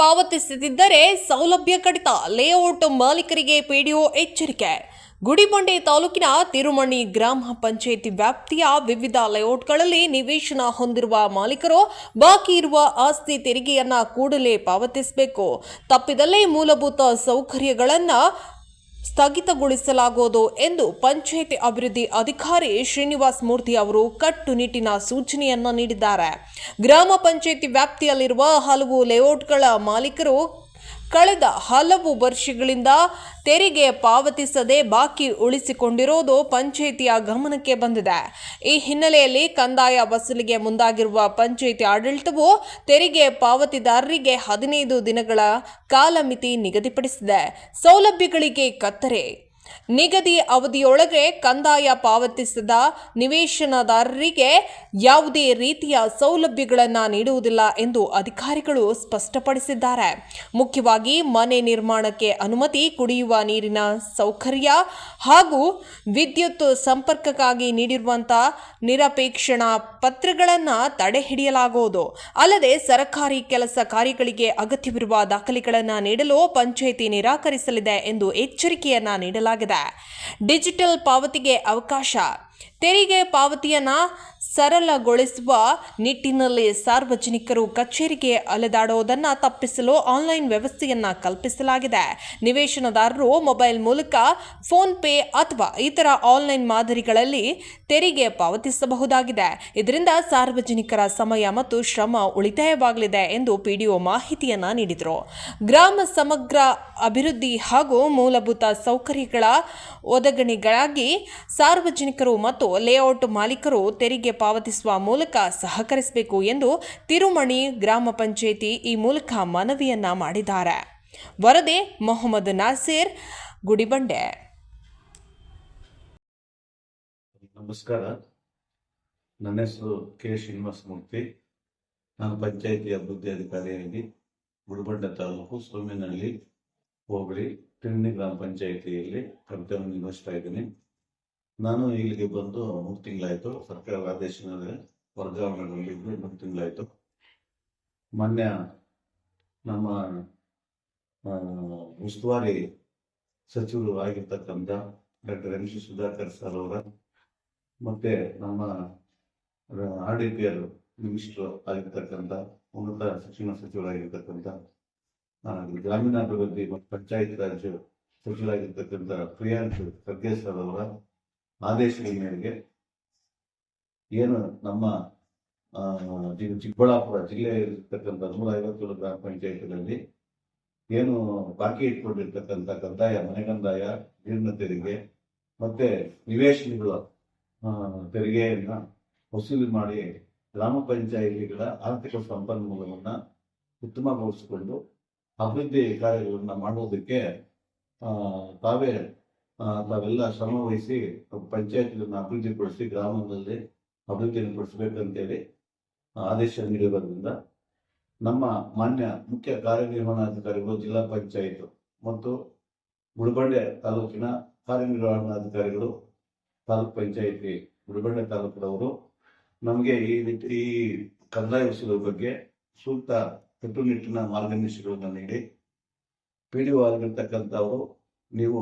ಪಾವತಿಸದಿದ್ದರೆ ಸೌಲಭ್ಯ ಕಡಿತ. ಲೇಔಟ್ ಮಾಲೀಕರಿಗೆ ಪಿಡಿಒ ಎಚ್ಚರಿಕೆ. ಗುಡಿಬಂಡೆ ತಾಲೂಕಿನ ತಿರುಮಣಿ ಗ್ರಾಮ ಪಂಚಾಯಿತಿ ವ್ಯಾಪ್ತಿಯ ವಿವಿಧ ಲೇಔಟ್ಗಳಲ್ಲಿ ನಿವೇಶನ ಹೊಂದಿರುವ ಮಾಲೀಕರು ಬಾಕಿ ಇರುವ ಆಸ್ತಿ ತೆರಿಗೆಯನ್ನ ಕೂಡಲೇ ಪಾವತಿಸಬೇಕು. ತಪ್ಪಿದಲ್ಲೇ ಮೂಲಭೂತ ಸೌಕರ್ಯಗಳನ್ನು ಸ್ಥಗಿತಗೊಳಿಸಲಾಗುವುದು ಎಂದು ಪಂಚಾಯಿತಿ ಅಭಿವೃದ್ಧಿ ಅಧಿಕಾರಿ ಶ್ರೀನಿವಾಸ್ ಮೂರ್ತಿ ಅವರು ಕಟ್ಟುನಿಟ್ಟಿನ ಸೂಚನೆಯನ್ನು ನೀಡಿದ್ದಾರೆ. ಗ್ರಾಮ ಪಂಚಾಯಿತಿ ವ್ಯಾಪ್ತಿಯಲ್ಲಿರುವ ಹಲವು ಲೇಔಟ್ಗಳ ಮಾಲೀಕರು ಕಳೆದ ಹಲವು ವರ್ಷಗಳಿಂದ ತೆರಿಗೆ ಪಾವತಿಸದೆ ಬಾಕಿ ಉಳಿಸಿಕೊಂಡಿರೋದು ಪಂಚಾಯಿತಿಯ ಗಮನಕ್ಕೆ ಬಂದಿದೆ. ಈ ಹಿನ್ನೆಲೆಯಲ್ಲಿ ಕಂದಾಯ ವಸೂಲಿಗೆ ಮುಂದಾಗಿರುವ ಪಂಚಾಯಿತಿ ಆಡಳಿತವು ತೆರಿಗೆ ಪಾವತಿದಾರರಿಗೆ ಹದಿನೈದು ದಿನಗಳ ಕಾಲಮಿತಿ ನಿಗದಿಪಡಿಸಿದೆ. ಸೌಲಭ್ಯಗಳಿಗೆ ಕತ್ತರೆ. ನಿಗದಿ ಅವಧಿಯೊಳಗೆ ಕಂದಾಯ ಪಾವತಿಸಿದ ನಿವೇಶನದಾರರಿಗೆ ಯಾವುದೇ ರೀತಿಯ ಸೌಲಭ್ಯಗಳನ್ನು ನೀಡುವುದಿಲ್ಲ ಎಂದು ಅಧಿಕಾರಿಗಳು ಸ್ಪಷ್ಟಪಡಿಸಿದ್ದಾರೆ. ಮುಖ್ಯವಾಗಿ ಮನೆ ನಿರ್ಮಾಣಕ್ಕೆ ಅನುಮತಿ, ಕುಡಿಯುವ ನೀರಿನ ಸೌಕರ್ಯ ಹಾಗೂ ವಿದ್ಯುತ್ ಸಂಪರ್ಕಕ್ಕಾಗಿ ನೀಡಿರುವಂತಹ ನಿರಪೇಕ್ಷಣಾ ಪತ್ರಗಳನ್ನು ತಡೆಹಿಡಿಯಲಾಗುವುದು ಅಲ್ಲದೆ ಸರ್ಕಾರಿ ಕೆಲಸ ಕಾರ್ಯಗಳಿಗೆ ಅಗತ್ಯವಿರುವ ದಾಖಲೆಗಳನ್ನು ನೀಡಲು ಪಂಚಾಯಿತಿ ನಿರಾಕರಿಸಲಿದೆ ಎಂದು ಎಚ್ಚರಿಕೆಯನ್ನ ನೀಡಲಾಗಿದೆ. ಡಿಜಿಟಲ್ ಪಾವತಿಗೆ ಅವಕಾಶ. ತೆರಿಗೆ ಪಾವತಿಯನ್ನ ಸರಳಗೊಳಿಸುವ ನಿಟ್ಟಿನಲ್ಲಿ ಸಾರ್ವಜನಿಕರು ಕಚೇರಿಗೆ ಅಲೆದಾಡುವುದನ್ನು ತಪ್ಪಿಸಲು ಆನ್ಲೈನ್ ವ್ಯವಸ್ಥೆಯನ್ನು ಕಲ್ಪಿಸಲಾಗಿದೆ. ನಿವೇಶನದಾರರು ಮೊಬೈಲ್ ಮೂಲಕ ಫೋನ್ ಪೇ ಅಥವಾ ಇತರ ಆನ್ಲೈನ್ ಮಾದರಿಗಳಲ್ಲಿ ತೆರಿಗೆ ಪಾವತಿಸಬಹುದಾಗಿದೆ. ಇದರಿಂದ ಸಾರ್ವಜನಿಕರ ಸಮಯ ಮತ್ತು ಶ್ರಮ ಉಳಿತಾಯವಾಗಲಿದೆ ಎಂದು ಪಿಡಿಒ ಮಾಹಿತಿಯನ್ನು ನೀಡಿದರು. ಗ್ರಾಮ ಸಮಗ್ರ ಅಭಿವೃದ್ಧಿ ಹಾಗೂ ಮೂಲಭೂತ ಸೌಕರ್ಯಗಳ ಒದಗಣಿಗಳಾಗಿ ಸಾರ್ವಜನಿಕರು ಮತ್ತು ಲೇಔಟ್ ಮಾಲೀಕರು ತೆರಿಗೆ ಪಾವತಿಸುವ ಮೂಲಕ ಸಹಕರಿಸಬೇಕು ಎಂದು ತಿರುಮಣಿ ಗ್ರಾಮ ಪಂಚಾಯಿತಿ ಈ ಮೂಲಕ ಮನವಿಯನ್ನ ಮಾಡಿದ್ದಾರೆ. ವರದಿ ಮೊಹಮ್ಮದ್ ನಾಸೀರ್, ಗುಡಿಬಂಡೆ. ನಮಸ್ಕಾರ. ನನ್ನ ಹೆಸರು ಕೆ ಶ್ರೀನಿವಾಸ ಮೂರ್ತಿ. ನಾನು ಪಂಚಾಯಿತಿ ಅಭಿವೃದ್ಧಿ ಅಧಿಕಾರಿಯಾಗಿ ಗುಡಿಬಂಡೆ ತಾಲೂಕು ಸೋಮೇನಹಳ್ಳಿ ಹೋಬಳಿ, ತಿರುಮಣಿ ಗ್ರಾಮ ಪಂಚಾಯಿತಿಯಲ್ಲಿ ಕರ್ತವ್ಯ ನಿರ್ವಹಿಸ್ತಾ ಇದ್ದೀನಿ. ನಾನು ಇಲ್ಲಿಗೆ ಬಂದು ಮೂರು ತಿಂಗಳಾಯಿತು ಸರ್ಕಾರದ ಆದೇಶದ ವರ್ಗಾವಣೆಗೊಂಡಿದ್ದು ಮೂರು ತಿಂಗಳಾಯಿತು. ಮೊನ್ನೆ ನಮ್ಮ ಉಸ್ತುವಾರಿ ಸಚಿವರು ಆಗಿರ್ತಕ್ಕಂಥ doctor M C Sudhakar sir ಅವರ, ಮತ್ತೆ ನಮ್ಮ R D P R minister ಆಗಿರ್ತಕ್ಕಂಥ ಉನ್ನತ ಶಿಕ್ಷಣ ಸಚಿವರಾಗಿರ್ತಕ್ಕಂಥ ಗ್ರಾಮೀಣಾಭಿವೃದ್ಧಿ ಮತ್ತು ಪಂಚಾಯತ್ ರಾಜ್ ಸಚಿವರಾಗಿರ್ತಕ್ಕಂಥ ಪ್ರಿಯಾಂಕ್ ಖರ್ಗೆ ಸರ್ ಅವರ ಆದೇಶದ ಮೇರೆಗೆ ಏನು ನಮ್ಮ ಚಿಕ್ಕಬಳ್ಳಾಪುರ ಜಿಲ್ಲೆಯಲ್ಲಿರ್ತಕ್ಕಂಥ ನೂರ ಐವತ್ತೇಳು ಗ್ರಾಮ ಪಂಚಾಯತ್ಗಳಲ್ಲಿ ಏನು ಬಾಕಿ ಇಟ್ಕೊಂಡಿರ್ತಕ್ಕಂಥ ಕಂದಾಯ ಮನೆ ಕಂದಾಯ ನೀರಿನ ತೆರಿಗೆ ಮತ್ತೆ ನಿವೇಶನಗಳ ತೆರಿಗೆಯನ್ನ ವಸೂಲಿ ಮಾಡಿ ಗ್ರಾಮ ಪಂಚಾಯಿತಿಗಳ ಆರ್ಥಿಕ ಸಂಪನ್ಮೂಲವನ್ನ ಉತ್ತಮಗೊಳಿಸಿಕೊಂಡು ಅಭಿವೃದ್ಧಿ ಕಾರ್ಯಗಳನ್ನ ಮಾಡುವುದಕ್ಕೆ ಆ, ತಾವೇ ತಾವೆಲ್ಲ ಶ್ರಮ ವಹಿಸಿ ಪಂಚಾಯತ್ಗಳನ್ನು ಅಭಿವೃದ್ಧಿಪಡಿಸಿ ಗ್ರಾಮದಲ್ಲಿ ಅಭಿವೃದ್ಧಿಯನ್ನು ಪಡಿಸಬೇಕಂತೇಳಿ ಆದೇಶ ನೀಡಿರೋದ್ರಿಂದ ನಮ್ಮ ಮಾನ್ಯ ಮುಖ್ಯ ಕಾರ್ಯನಿರ್ವಹಣಾಧಿಕಾರಿಗಳು, ಜಿಲ್ಲಾ ಪಂಚಾಯತ್ ಮತ್ತು ಮುಳಬಂಡೆ ತಾಲೂಕಿನ ಕಾರ್ಯನಿರ್ವಹಣಾಧಿಕಾರಿಗಳು, ತಾಲೂಕ್ ಪಂಚಾಯತಿ ಮುಳಬಂಡೆ ತಾಲೂಕಿನವರು ನಮಗೆ ಈ ಈ ಕಂದಾಯ ವಸೂಲ ಬಗ್ಗೆ ಸೂಕ್ತ ಕಟ್ಟುನಿಟ್ಟಿನ ಮಾರ್ಗದರ್ಶಿಗಳನ್ನು ನೀಡಿ ಪಿ ಡಿ ಒ ಆಗಿರ್ತಕ್ಕಂಥವರು, ನೀವು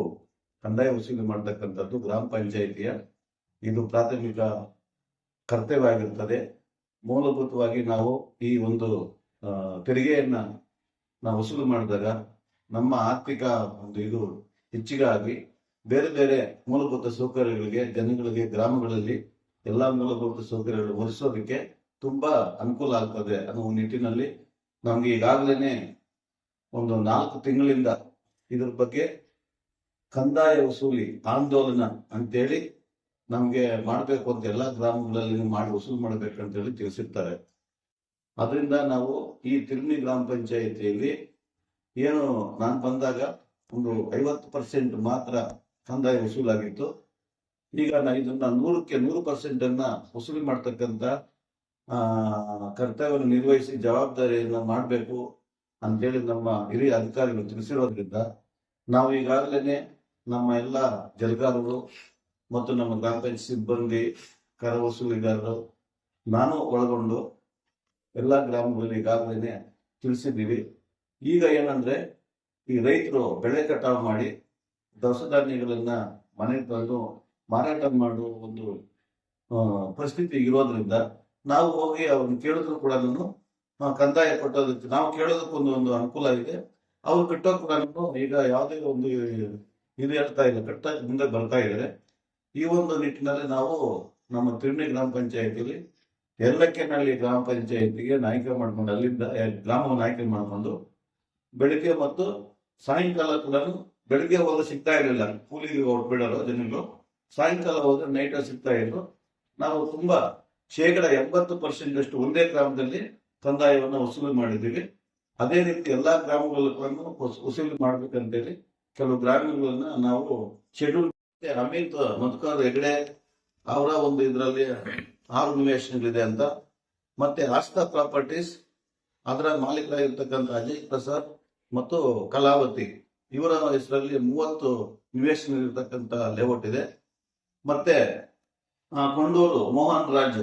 ಕಂದಾಯ ವಸೂಲಿ ಮಾಡ್ತಕ್ಕಂಥದ್ದು ಗ್ರಾಮ ಪಂಚಾಯಿತಿಯ ಇದು ಪ್ರಾಥಮಿಕ ಕರ್ತವ್ಯ ಆಗಿರ್ತದೆ ಮೂಲಭೂತವಾಗಿ ನಾವು ಈ ಒಂದು ತೆರಿಗೆಯನ್ನ ನಾವು ವಸೂಲು ಮಾಡಿದಾಗ ನಮ್ಮ ಆರ್ಥಿಕ ಒಂದು ಇದು ಹೆಚ್ಚಿಗಾಗಿ ಬೇರೆ ಬೇರೆ ಮೂಲಭೂತ ಸೌಕರ್ಯಗಳಿಗೆ, ಜನಗಳಿಗೆ, ಗ್ರಾಮಗಳಲ್ಲಿ ಎಲ್ಲಾ ಮೂಲಭೂತ ಸೌಕರ್ಯಗಳು ಒದಗಿಸೋದಕ್ಕೆ ತುಂಬಾ ಅನುಕೂಲ ಆಗ್ತದೆ ಅನ್ನೋ ನಿಟ್ಟಿನಲ್ಲಿ ನಮ್ಗೆ ಈಗಾಗಲೇ ಒಂದು ನಾಲ್ಕು ತಿಂಗಳಿಂದ ಇದ್ರ ಬಗ್ಗೆ ಕಂದಾಯ ವಸೂಲಿ, ಆಂದೋಲನ ಅಂತೇಳಿ ನಮ್ಗೆ ಮಾಡಬೇಕು ಅಂತ ಎಲ್ಲಾ ಗ್ರಾಮಗಳಲ್ಲಿ ಮಾಡಿ ವಸೂಲು ಹೇಳಿ ತಿಳಿಸಿರ್ತಾರೆ. ಅದರಿಂದ ನಾವು ಈ ತಿರುಣಿ ಗ್ರಾಮ ಪಂಚಾಯಿತಿಯಲ್ಲಿ ಏನು ನಾನು ಬಂದಾಗ ಒಂದು ಐವತ್ತು ಪರ್ಸೆಂಟ್ ಮಾತ್ರ ಕಂದಾಯ ವಸೂಲಾಗಿತ್ತು. ಈಗ ನಾ ಇದನ್ನ ನೂರಕ್ಕೆ ನೂರು ಪರ್ಸೆಂಟ್ ಅನ್ನ ವಸೂಲಿ ಮಾಡ್ತಕ್ಕಂಥ ಕರ್ತವ್ಯವನ್ನು ನಿರ್ವಹಿಸಿ ಜವಾಬ್ದಾರಿಯನ್ನ ಮಾಡಬೇಕು ಅಂತೇಳಿ ನಮ್ಮ ಹಿರಿಯ ಅಧಿಕಾರಿಗಳು ತಿಳಿಸಿರೋದ್ರಿಂದ ನಾವು ಈಗಾಗಲೇ ನಮ್ಮ ಎಲ್ಲ ಜಲಗಾರರು ಮತ್ತು ನಮ್ಮ ಗ್ರಾಮ ಸಿಬ್ಬಂದಿ ಕರ ನಾನು ಒಳಗೊಂಡು ಎಲ್ಲ ಗ್ರಾಮಗಳಲ್ಲಿ ಈಗಾಗಲೇ ತಿಳಿಸಿದ್ದೀವಿ. ಈಗ ಏನಂದ್ರೆ, ಈ ರೈತರು ಬೆಳೆ ಕಟಾವು ಮಾಡಿ ದವಸ ಧಾನ್ಯಗಳನ್ನ ಮನೆಗೆ ತಂದು ಮಾರಾಟ ಮಾಡುವ ಒಂದು ಪರಿಸ್ಥಿತಿ ಇರೋದ್ರಿಂದ ನಾವು ಹೋಗಿ ಅವ್ರನ್ನ ಕೇಳಿದ್ರು ಕೂಡ ನಾನು ಕಂದಾಯ ಕೊಟ್ಟೋದಕ್ಕೆ, ನಾವು ಕೇಳೋದಕ್ಕೊಂದು ಒಂದು ಅನುಕೂಲ ಇದೆ. ಅವ್ರು ಕಟ್ಟೋ ಕೂಡ ಈಗ ಯಾವುದೇ ಒಂದು ಇದು ಹೇಳ್ತಾ ಇಲ್ಲ, ಕಟ್ಟ ಮುಂದೆ ಬರ್ತಾ ಇದ್ದಾರೆ. ಈ ಒಂದು ನಿಟ್ಟಿನಲ್ಲಿ ನಾವು ನಮ್ಮ ತಿರುಣಿ ಗ್ರಾಮ ಪಂಚಾಯತಿಲಿ ಎಲ್ಲಕ್ಕೆನಲ್ಲಿ ಗ್ರಾಮ ಪಂಚಾಯತಿಗೆ ನಾಯಕ ಮಾಡ್ಕೊಂಡು, ಅಲ್ಲಿಂದ ಗ್ರಾಮವನ್ನು ಆಯ್ಕೆ ಮಾಡ್ಕೊಂಡು ಬೆಳಿಗ್ಗೆ ಮತ್ತು ಸಾಯಂಕಾಲ ಕೂಡ ಬೆಳಿಗ್ಗೆ ಹೋದ್ರೆ ಸಿಗ್ತಾ ಇರಲಿಲ್ಲ. ಕೂಲಿಗೆ ಹೊಟ್ಬಿಡೋರು ಜನಗಳು ಸಾಯಂಕಾಲ ಹೋದ್ರೆ ನೈಟ್ ಸಿಗ್ತಾ ಇದ್ರು. ನಾವು ತುಂಬಾ ಶೇಕಡ ಎಂಬತ್ತು ಪರ್ಸೆಂಟ್ ಅಷ್ಟು ಒಂದೇ ಗ್ರಾಮದಲ್ಲಿ ಕಂದಾಯವನ್ನು ವಸೂಲಿ ಮಾಡಿದ್ದೀವಿ. ಅದೇ ರೀತಿ ಎಲ್ಲಾ ಗ್ರಾಮಗಳಲ್ಲೂ ಕೂಡ ವಸೂ- ವಸೂಲಿ ಮಾಡ್ಬೇಕಂತೇಳಿ ಕೆಲವು ಗ್ರಾಮೀಣಗಳನ್ನ ನಾವು ಶೆಡ್ಯೂಲ್ ಅಮಿತ್ ಮಧುಕರ್ ಹೆಗಡೆ ಅವರ ಒಂದು ಇದರಲ್ಲಿ ಆರು ನಿವೇಶನಗಳಿದೆ ಅಂತ. ಮತ್ತೆ ಆಸ್ತಾ ಪ್ರಾಪರ್ಟೀಸ್, ಅದರ ಮಾಲೀಕರಾಗಿರ್ತಕ್ಕಂಥ ಅಜಯ್ ಪ್ರಸಾದ್ ಮತ್ತು ಕಲಾವತಿ, ಇವರ ಹೆಸರಲ್ಲಿ ಮೂವತ್ತು ನಿವೇಶನ ಇರತಕ್ಕಂಥ ಲೇಔಟ್ ಇದೆ. ಮತ್ತೆ ಕೊಂಡೂರು ಮೋಹನ್ ರಾಜ್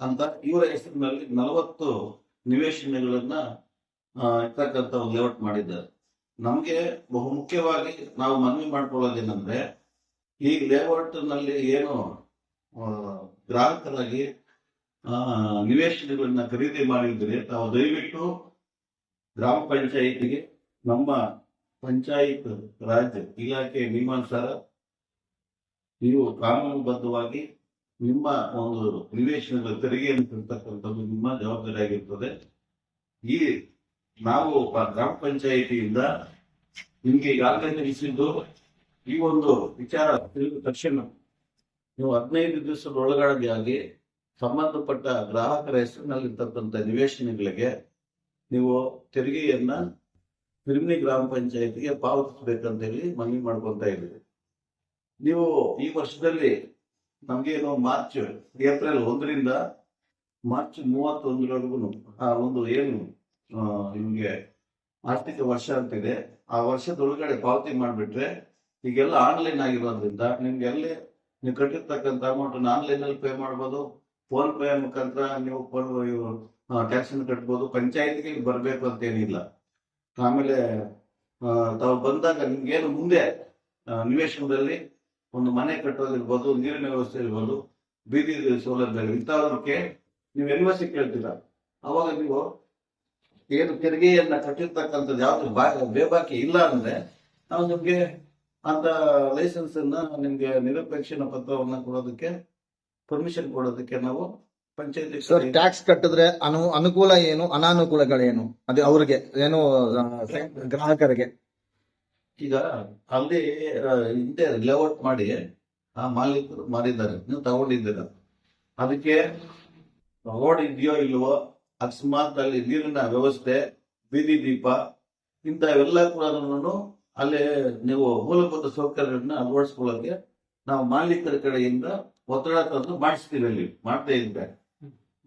ಅಂತ ಇವರ ಹೆಸರಿನಲ್ಲಿ ನಲವತ್ತು ನಿವೇಶನಗಳನ್ನ ಇರ್ತಕ್ಕಂಥ ಲೇಔಟ್ ಮಾಡಿದ್ದಾರೆ. ನಮಗೆ ಬಹು ಮುಖ್ಯವಾಗಿ ನಾವು ಮನವಿ ಮಾಡ್ಕೊಳ್ಳೋದೇನೆಂದ್ರೆ, ಈ ಲೇಔಟ್ನಲ್ಲಿ ಏನು ಗ್ರಾಹಕರಾಗಿ ನಿವೇಶನಗಳನ್ನ ಖರೀದಿ ಮಾಡಿದ್ರೆ ತಾವು ದಯವಿಟ್ಟು ಗ್ರಾಮ ಪಂಚಾಯಿತಿಗೆ, ನಮ್ಮ ಪಂಚಾಯತ್ ರಾಜ್ ಇಲಾಖೆ ನಿಯಮಾನುಸಾರ ನೀವು ಕಾನೂನುಬದ್ಧವಾಗಿ ನಿಮ್ಮ ಒಂದು ನಿವೇಶನಗಳ ತೆರಿಗೆಯನ್ನು ಕಟ್ಟತಕ್ಕಂಥದ್ದು ನಿಮ್ಮ ಜವಾಬ್ದಾರಿ ಆಗಿರ್ತದೆ ಈ ನಾವು ಗ್ರಾಮ ಪಂಚಾಯಿತಿಯಿಂದ ನಿಮ್ಗೆ ಈಗಾಗಲೇ ತಿಳಿಸಿದ್ದು ಈ ಒಂದು ವಿಚಾರ ತಿಳಿದ ತಕ್ಷಣ ನೀವು ಹದಿನೈದು ದಿವಸದ ಸಂಬಂಧಪಟ್ಟ ಗ್ರಾಹಕರ ಹೆಸರಿನಲ್ಲಿರ್ತಕ್ಕಂಥ ನಿವೇಶನಗಳಿಗೆ ನೀವು ತೆರಿಗೆಯನ್ನ ತಿರುಮನಿ ಗ್ರಾಮ ಪಂಚಾಯತಿಗೆ ಪಾವತಿಸಬೇಕಂತ ಹೇಳಿ ಮನವಿ ಮಾಡ್ಕೊಂತ ಇದ್ದೀವಿ. ನೀವು ಈ ವರ್ಷದಲ್ಲಿ ನಮ್ಗೇನು ಮಾರ್ಚ್, ಏಪ್ರಿಲ್ ಒಂದರಿಂದ ಮಾರ್ಚ್ ಮೂವತ್ತೊಂದರವರೆಗೂ ಆ ಒಂದು ಏನು ನಿಮ್ಗೆ ಆರ್ಥಿಕ ವರ್ಷ ಅಂತಿದೆ. ಆ ವರ್ಷದೊಳಗಡೆ ಪಾವತಿ ಮಾಡಿಬಿಟ್ರೆ ಈಗೆಲ್ಲ ಆನ್ಲೈನ್ ಆಗಿರೋದ್ರಿಂದ ನಿಮ್ಗೆ ಎಲ್ಲಿ ನೀವು ಕಟ್ಟಿರ್ತಕ್ಕಂಥ ಅಮೌಂಟ್ ಆನ್ಲೈನ್ ಅಲ್ಲಿ ಪೇ ಮಾಡ್ಬೋದು ಫೋನ್ ಪೇ ಮುಖಾಂತರ ನೀವು ಟ್ಯಾಕ್ಸ್ ಕಟ್ಬೋದು, ಪಂಚಾಯತ್ಗೆ ಬರಬೇಕು ಅಂತ ಏನಿಲ್ಲ. ಆಮೇಲೆ ತಾವು ಬಂದಾಗ ನಿಮ್ಗೇನು ಮುಂದೆ ನಿವೇಶನದಲ್ಲಿ ಒಂದು ಮನೆ ಕಟ್ಟೋದಿರ್ಬೋದು, ನೀರಿನ ವ್ಯವಸ್ಥೆ ಇರ್ಬೋದು ಬೀದಿ ಸೌಲಭ್ಯ ಇಂಥವಕ್ಕೆ ನೀವು ಎನ್ವಸಿ ಕೇಳ್ತೀರಾ? ಅವಾಗ ನೀವು ಏನು ತೆರಿಗೆಯನ್ನ ಕಟ್ಟಿರ್ತಕ್ಕಂಥದ್ದು ಯಾವ್ದು ಬಾ ಬೇಬಾಕಿ ಇಲ್ಲ ಅಂದ್ರೆ ನಾವು ನಿಮ್ಗೆ ಅಂತ ಲೈಸೆನ್ಸ್ ಅನ್ನ ನಿಮ್ಗೆ ನಿರಪೇಕ್ಷಣ ಪತ್ರವನ್ನ ಕೊಡೋದಕ್ಕೆ ಪರ್ಮಿಷನ್ ಕೊಡೋದಕ್ಕೆ ನಾವು ಪಂಚಾಯತಿ ಸರ್ ಟ್ಯಾಕ್ಸ್ ಕಟ್ಟಿದ್ರೆ ಅನು ಅನುಕೂಲ ಏನು ಅನಾನುಕೂಲಗಳೇನು? ಅದೇ ಅವ್ರಿಗೆ ಏನು ಗ್ರಾಹಕರಿಗೆ? ಈಗ ಅಲ್ಲಿ ಹಿಂದೆ ಲೇಔಟ್ ಮಾಡಿ ಆ ಮಾಲೀಕರು ಮಾರಿದ್ದಾರೆ. ನೀವು ತಗೊಂಡಿದ್ದೀರ? ಅದಕ್ಕೆ ರೋಡ್ ಇದೆಯೋ ಇಲ್ವೋ? ಅಕಸ್ಮಾತ್ ಅಲ್ಲಿ ನೀರಿನ ವ್ಯವಸ್ಥೆ, ಬೀದಿ ದೀಪ, ಇಂಥವೆಲ್ಲ ಕೂಡ ಅಲ್ಲಿ ನೀವು ಮೂಲಭೂತ ಸೌಕರ್ಯಗಳನ್ನ ಅಳವಡಿಸ್ಕೊಳ್ಳೋಕೆ ನಾವು ಮಾಲೀಕರ ಕಡೆಯಿಂದ ಒತ್ತಡ ತಂದು ಮಾಡಿಸ್ತೀವಿ ಅಲ್ಲಿ ಮಾಡ್ತಾ ಇದ್ರೆ.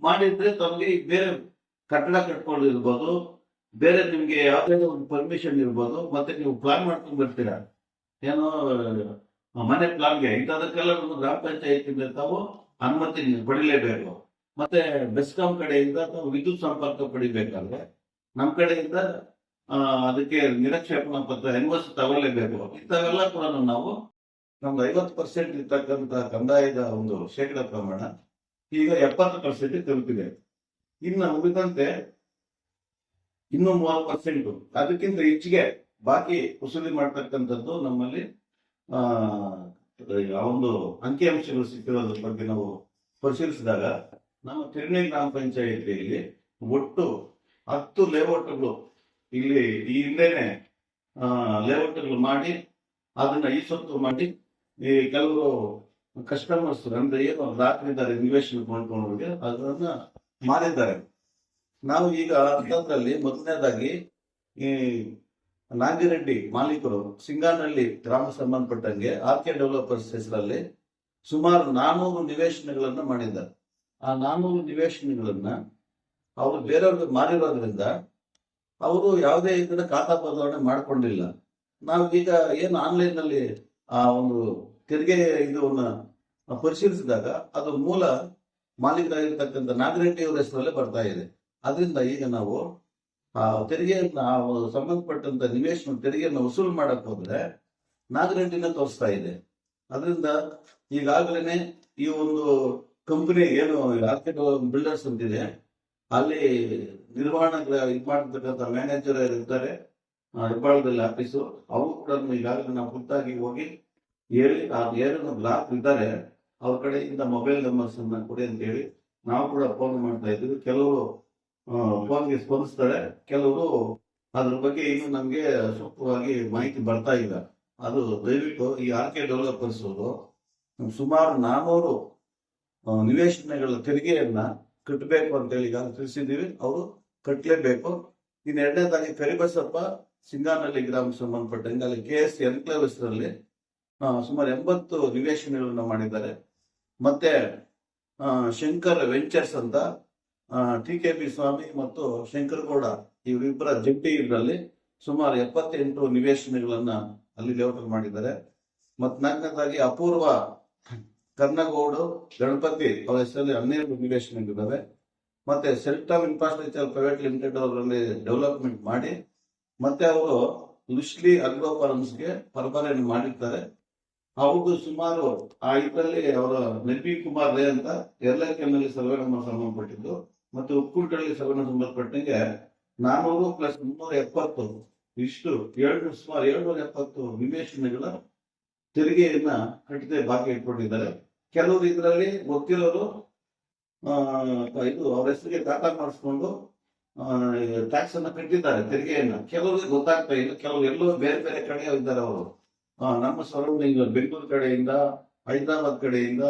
ಮಾಡಿದ್ರೆ ತಮಗೆ ಬೇರೆ ಕಟ್ಟಡ ಕಟ್ಕೊಂಡಿರ್ಬೋದು, ಬೇರೆ ನಿಮ್ಗೆ ಯಾವುದೇ ಒಂದು ಪರ್ಮಿಷನ್ ಇರ್ಬೋದು, ಮತ್ತೆ ನೀವು ಪ್ಲಾನ್ ಮಾಡ್ಕೊಂಡ್ ಬರ್ತೀರಾ ಏನೋ, ಮನೆ ಪ್ಲಾನ್ಗೆ ಇಂಥದಕ್ಕೆಲ್ಲ ಗ್ರಾಮ ಪಂಚಾಯತ್ ತಾವು ಅನುಮತಿ ಪಡಿಲೇಬೇಕು ಮತ್ತೆ ಬೆಸ್ಕಾಂ ಕಡೆಯಿಂದ ವಿದ್ಯುತ್ ಸಂಪರ್ಕ ಪಡಿಬೇಕಾದ್ರೆ ನಮ್ಮ ಕಡೆಯಿಂದ ಅದಕ್ಕೆ ನಿರಕ್ಷೇಪಣಾ ಪತ್ರ, ಎನ್ವಸ್ ತಗೊಳ್ಳೇಬೇಕು. ಇಂಥವೆಲ್ಲ ಕೂಡ ನಾವು ನಮ್ದು ಐವತ್ತು ಪರ್ಸೆಂಟ್ ಇರ್ತಕ್ಕಂಥ ಕಂದಾಯದ ಒಂದು ಶೇಕಡ ಪ್ರಮಾಣ ಈಗ ಎಪ್ಪತ್ತು ಪರ್ಸೆಂಟ್ ತಲುಪಿದೆ ಇನ್ನು ಉಳಿದಂತೆ ಇನ್ನೂ ಮೂವತ್ತು ಪರ್ಸೆಂಟ್. ಅದಕ್ಕಿಂತ ಹೆಚ್ಚಿಗೆ ಬಾಕಿ ವಸೂಲಿ ಮಾಡ್ತಕ್ಕಂಥದ್ದು ನಮ್ಮಲ್ಲಿ ಆ, ಒಂದು ಅಂಕಿಅಂಶಗಳು ಸಿಕ್ಕಿರೋದ್ರ ಬಗ್ಗೆ ನಾವು ಪರಿಶೀಲಿಸಿದಾಗ ನಮ್ಮ ತಿರುನೆಲ್ ಗ್ರಾಮ ಪಂಚಾಯಿತಿಯಲ್ಲಿ ಒಟ್ಟು ಹತ್ತು ಲೇಔಟ್ಗಳು ಇಲ್ಲಿ ಈ ಹಿಂದೆನೆ ಲೇಔಟ್ಗಳು ಮಾಡಿ, ಅದನ್ನ ಈ ಸೊತ್ತು ಮಾಡಿ, ಈ ಕೆಲವರು ಕಸ್ಟಮರ್ಸ್ ಅಂದ್ರೆ ಏನು ದಾಖಲಿದ್ದಾರೆ ನಿವೇಶನ ಹೋಗಿ ಅದನ್ನ ಮಾರಿದ್ದಾರೆ ನಾವು ಈಗ ಅಂತದ್ರಲ್ಲಿ ಮೊದಲನೇದಾಗಿ ಈ ನಾಗಿರೆಡ್ಡಿ ಮಾಲೀಕರು ಸಿಂಗಾನಹಳ್ಳಿ ಗ್ರಾಮ ಸಂಬಂಧಪಟ್ಟಂಗೆ ಆರ್ ಕೆ ಡೆವಲಪರ್ಸ್ ಹೆಸರಲ್ಲಿ ಸುಮಾರು ನಾನೂರು ನಿವೇಶನಗಳನ್ನು ಮಾಡಿದ್ದಾರೆ. ಆ ನಾನೂರು ನಿವೇಶನಗಳನ್ನ ಅವರು ಬೇರೆಯವ್ರಿಗೆ ಮಾರಿರೋದ್ರಿಂದ ಅವರು ಯಾವುದೇ ಇದನ್ನ ಖಾತಾ ಬದಲಾವಣೆ ಮಾಡ್ಕೊಂಡಿಲ್ಲ. ನಾವು ಈಗ ಏನು ಆನ್ಲೈನ್ನಲ್ಲಿ ಆ ಒಂದು ತೆರಿಗೆ ಇದನ್ನ ಪರಿಶೀಲಿಸಿದಾಗ ಅದು ಮೂಲ ಮಾಲೀಕರಾಗಿರ್ತಕ್ಕಂಥ ನಾಗರೆಡ್ಡಿ ಅವರ ಹೆಸರಲ್ಲೇ ಬರ್ತಾ ಇದೆ. ಅದರಿಂದ ಈಗ ನಾವು ಆ ತೆರಿಗೆಯನ್ನ ಸಂಬಂಧಪಟ್ಟಂತ ನಿವೇಶನ ತೆರಿಗೆಯನ್ನು ವಸೂಲು ಮಾಡಕ್ ಹೋದ್ರೆ ನಾಗರೆಡ್ಡಿನ ತೋರಿಸ್ತಾ ಇದೆ. ಅದರಿಂದ ಈಗಾಗಲೇ ಈ ಒಂದು ಕಂಪನಿ ಏನು ಆರ್ಕಿಡ್ ಬಿಲ್ಡರ್ಸ್ ಅಂತಿದೆ, ಅಲ್ಲಿ ನಿರ್ವಹಣಾ ಇದು ಮಾಡಿರ್ತಕ್ಕಂಥ ಮ್ಯಾನೇಜರ್ ಇರ್ತಾರೆ ಹೆಬ್ಬಾಳದಲ್ಲಿ ಆಫೀಸು ಅವರು ಕೂಡ ಈಗಾಗಲೇ ನಾವು ಖುದ್ದಾಗಿ ಹೋಗಿ ಹೇಳಿ ಏನು ಗ್ರಾಹಕರು ಇದ್ದಾರೆ, ಅವ್ರ ಕಡೆಯಿಂದ ಮೊಬೈಲ್ ನಂಬರ್ಸ್ ಅನ್ನ ಕೊಡಿ ಅಂತ ಹೇಳಿ ನಾವು ಕೂಡ ಫೋನ್ ಮಾಡ್ತಾ ಇದ್ದೀವಿ. ಕೆಲವರು ಫೋನ್ಗೆ ಸ್ಪಂದಿಸ್ತಾರೆ, ಕೆಲವರು ಅದ್ರ ಬಗ್ಗೆ ಇನ್ನು ನಮ್ಗೆ ಸೂಕ್ತವಾಗಿ ಮಾಹಿತಿ ಬರ್ತಾ ಇಲ್ಲ. ಅದು ದಯವಿಟ್ಟು ಈ ಆರ್ ಕೆ ಡೆವಲಪರ್ಸ್ ಅವರು ಸುಮಾರು ನಾನೂರು ನಿವೇಶನಗಳ ತೆರಿಗೆಯನ್ನ ಕಟ್ಟಬೇಕು ಅಂತ ಹೇಳಿ ಈಗ ತಿಳಿಸಿದ್ದೀವಿ. ಅವರು ಕಟ್ಟಲೇಬೇಕು ಇನ್ನು ಎರಡನೇದಾಗಿ ಕರಿಬಸಪ್ಪ ಸಿಂಗಾನಹಳ್ಳಿ ಗ್ರಾಮ ಸಂಬಂಧಪಟ್ಟಂಗೆ ಅಲ್ಲಿ ಕೆ ಎಸ್ ಎನ್ಕ್ಲೇವ್ ಆ, ಸುಮಾರು ಎಂಬತ್ತು ನಿವೇಶನಗಳನ್ನ ಮಾಡಿದ್ದಾರೆ. ಮತ್ತೆ ಶಂಕರ್ ವೆಂಚರ್ಸ್ ಅಂತ ಟಿ ಕೆ ಪಿ ಸ್ವಾಮಿ ಮತ್ತು ಶಂಕರಗೌಡ ಇವರಿಬ್ಬರ ಜಂಟಿ ಇದರಲ್ಲಿ ಸುಮಾರು ಎಪ್ಪತ್ತೆಂಟು ನಿವೇಶನಗಳನ್ನ ಅಲ್ಲಿ ಲೇಔಟ್ ಮಾಡಿದ್ದಾರೆ. ಮತ್ ನಾಲ್ಕನೇದಾಗಿ ಅಪೂರ್ವ ಕರ್ನಗೌಡು ಗಣಪತಿ ಅವರ ಹೆಸರಲ್ಲಿ ಹನ್ನೆರಡು ನಿವೇಶನಗಳಿದ್ದಾವೆ ಮತ್ತೆ ಸೆಲ್ಟಮ್ ಇನ್ಫ್ರಾಸ್ಟ್ರಕ್ಚರ್ ಪ್ರೈವೇಟ್ ಲಿಮಿಟೆಡ್ ಅವರಲ್ಲಿ ಡೆವಲಪ್ಮೆಂಟ್ ಮಾಡಿ, ಮತ್ತೆ ಅವರು ಲುಶ್ಲಿ ಅಗ್ರೋ ಫಾರ್ಮ್ಸ್ಗೆ ಪರಬಾರೆಯನ್ನು ಮಾಡಿರ್ತಾರೆ. ಅವ್ರಿಗೂ ಸುಮಾರು ಆ ಇದರಲ್ಲಿ ಅವರ ನಿರ್ಬಿ ಕುಮಾರ್ ರೇ ಅಂತ ಎರಲಕೆನಲ್ಲಿ ಸರ್ವೆ ನಂಬರ್ ಸಂಬಂಧಪಟ್ಟಿದ್ದು, ಮತ್ತೆ ಉಕ್ಕುಂಟಳ್ಳಿ ಸರ್ವೆ ಸಂಬಂಧಪಟ್ಟಂಗೆ ನಾನೂರು ಪ್ಲಸ್ ಮುನ್ನೂರ ಎಪ್ಪತ್ತು ಇಷ್ಟು ಏಳ್ನೂರು ಸುಮಾರು ಏಳ್ನೂರ ಎಪ್ಪತ್ತು ನಿವೇಶನಗಳ ತೆರಿಗೆಯನ್ನ ಕಟ್ಟದೆ ಬಾಕಿ ಇಟ್ಕೊಂಡಿದ್ದಾರೆ. ಕೆಲವರು ಇದರಲ್ಲಿ ಗೊತ್ತಿರೋರು ಇದು ಅವ್ರ ಹೆಸರಿಗೆ ಖಾತಾ ಮಾಡಿಸ್ಕೊಂಡು ಟ್ಯಾಕ್ಸ್ ಅನ್ನ ಕಟ್ಟಿದ್ದಾರೆ ತೆರಿಗೆಯನ್ನ. ಕೆಲವರಿಗೆ ಗೊತ್ತಾಗ್ತಾ ಇಲ್ಲ. ಕೆಲವರು ಎಲ್ಲೋ ಬೇರೆ ಬೇರೆ ಕಡೆ ಇದ್ದಾರೆ ಅವರು. ನಮ್ಮ ಸರೌಂಡಿಂಗ್ ಬೆಂಗಳೂರು ಕಡೆಯಿಂದ, ಹೈದರಾಬಾದ್ ಕಡೆಯಿಂದ,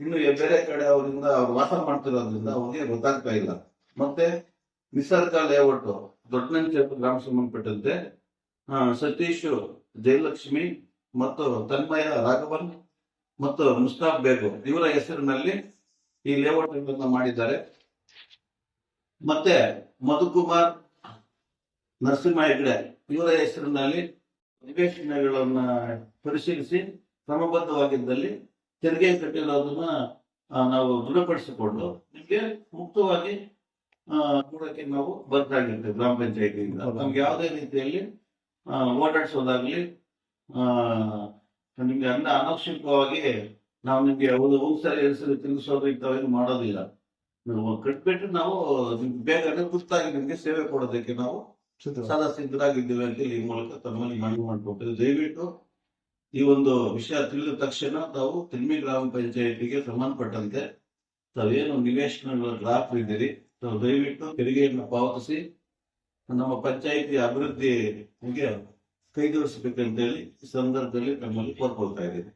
ಇನ್ನು ಬೇರೆ ಕಡೆ ಅವರಿಂದ ಅವ್ರು ವಾಸ ಮಾಡ್ತಿರೋದ್ರಿಂದ ಅವ್ರಿಗೆ ಗೊತ್ತಾಗ್ತಾ ಇಲ್ಲ. ಮತ್ತೆ ನಿಸರ್ಗ ಲೇಔಟ್ ದೊಡ್ಡನಂಚೆ ಗ್ರಾಮ ಸಂಬಂಧಪಟ್ಟಂತೆ ಸತೀಶ್ ಜಯಲಕ್ಷ್ಮಿ ಮತ್ತು ತನ್ಮಯ ರಾಘವನ್ ಮತ್ತು ಮುಸ್ತಾಫ್ ಬೇಗು ಇವರ ಹೆಸರಿನಲ್ಲಿ ಈ ಲೇಔಟ್ ಗಳನ್ನ ಮಾಡಿದ್ದಾರೆ. ಮತ್ತೆ ಮಧುಕುಮಾರ್ ನರಸಿಂಹ ಹೆಗ್ಡೆ ಇವರ ಹೆಸರಿನಲ್ಲಿ ನಿವೇಶನಗಳನ್ನ ಪರಿಶೀಲಿಸಿ ಕ್ರಮಬದ್ಧವಾಗಿದ್ದಲ್ಲಿ ತೆರಿಗೆ ಕಟ್ಟಿರೋದನ್ನ ನಾವು ದೃಢಪಡಿಸಿಕೊಂಡು ನಿಮಗೆ ಮುಕ್ತವಾಗಿ ಆ, ಕೊಡಕ್ಕೆ ನಾವು ಬದ್ಧಾಗಿರ್ತೇವೆ ಗ್ರಾಮ ಪಂಚಾಯತಿಯಿಂದ. ನಮ್ಗೆ ಯಾವುದೇ ರೀತಿಯಲ್ಲಿ ಓಡಾಡಿಸೋದಾಗ್ಲಿ ನಿಮ್ಗೆ ಅನ್ನ ಅನವಶ್ಯಕವಾಗಿ ನಾವು ನಿಮ್ಗೆ ಒಂದು ಒಂದ್ಸರಿ ಎರಡು ಸರಿ ತಿರುಗಿಸೋದು ಇಂಥವೇನು ಮಾಡೋದಿಲ್ಲ. ನಾವು ಕಟ್ಬಿಟ್ಟು ನಾವು ನಿಮ್ಗೆ ಬೇಗನೆ ತುರ್ತಾಗಿ ನಿಮ್ಗೆ ಸೇವೆ ಕೊಡೋದಕ್ಕೆ ನಾವು ಸದಾ ಸಿದ್ಧರಾಗಿದ್ದೇವೆ ಅಂತ ಈ ಮೂಲಕ ತಮ್ಮಲ್ಲಿ ಮನವಿ ಮಾಡ್ಕೊಳ್ತೇವೆ. ದಯವಿಟ್ಟು ಈ ಒಂದು ವಿಷಯ ತಿಳಿದ ತಕ್ಷಣ ತಾವು ತಿಮ್ಮಿ ಗ್ರಾಮ ಪಂಚಾಯತಿಗೆ ಸಂಬಂಧಪಟ್ಟಂತೆ ತಾವೇನು ನಿವೇಶನಗಳ ಇದ್ದೀರಿ ತಾವು ದಯವಿಟ್ಟು ತೆರಿಗೆಯನ್ನು ಪಾವತಿಸಿ ನಮ್ಮ ಪಂಚಾಯಿತಿ ಅಭಿವೃದ್ಧಿಗೆ ಕೈಗೂಡಿಸಬೇಕಂತೇಳಿ ಈ ಸಂದರ್ಭದಲ್ಲಿ ನಮ್ಮಲ್ಲಿ ಕೋರ್ಕೊಳ್ತಾ ಇದ್ದೀವಿ.